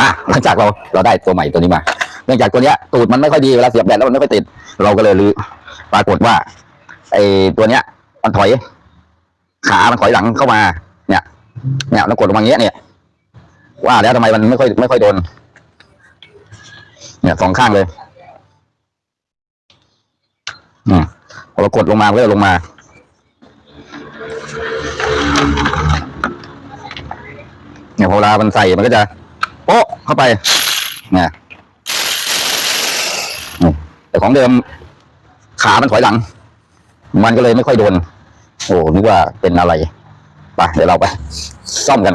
อะหลังจากเราเราได้ตัวใหม่ตัวนี้มา เนื่องจากตัวเนี้ยตูดมันไม่ค่อยดีเวลาเสียบแบตแล้วมันไม่ค่อยติด เราก็เลยรื้อปรากฏว่าไอ้ตัวเนี้ย มันถอย ขามันถอยหลังเข้ามา เนี่ย เนี่ยแล้วกดลงมาอย่างเงี้ยเนี่ย ว่าแล้วทำไมมันไม่ค่อยไม่ค่อยโดน เนี่ยสองข้างเลย อืมพอเรากดลงมาก็จะลงมาเนี่ยพอเวลามันใส่มันก็จะ โป๊ะเข้าไปนะแต่ของเดิมขามันถอยหลัง มันก็เลยไม่ค่อยโดน โอ้นึกว่าเป็นอะไร ไปเดี๋ยวเราไป ซ่อมกัน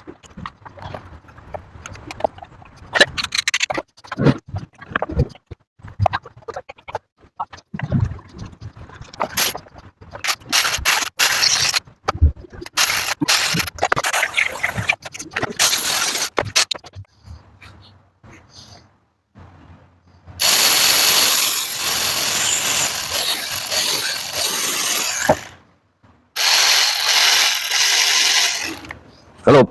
สรุป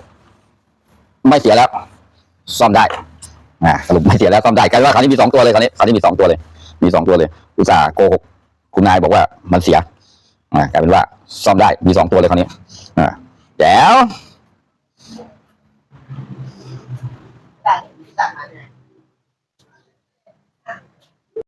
ไม่เสียแล้ว ซ่อมได้อ่าสรุปไม่เสียแล้วซ่อมได้กลายเป็นว่าคราวนี้มีสองตัวเลยคราวนี้คราวนี้มีสองตัวเลย มีสองตัวเลย อุตส่าห์โกหกคุณนายบอกว่ามันเสียอ่ากลายเป็นว่า ซ่อมได้มีสองตัวเลยคราวนี้อ่าแจ๋ว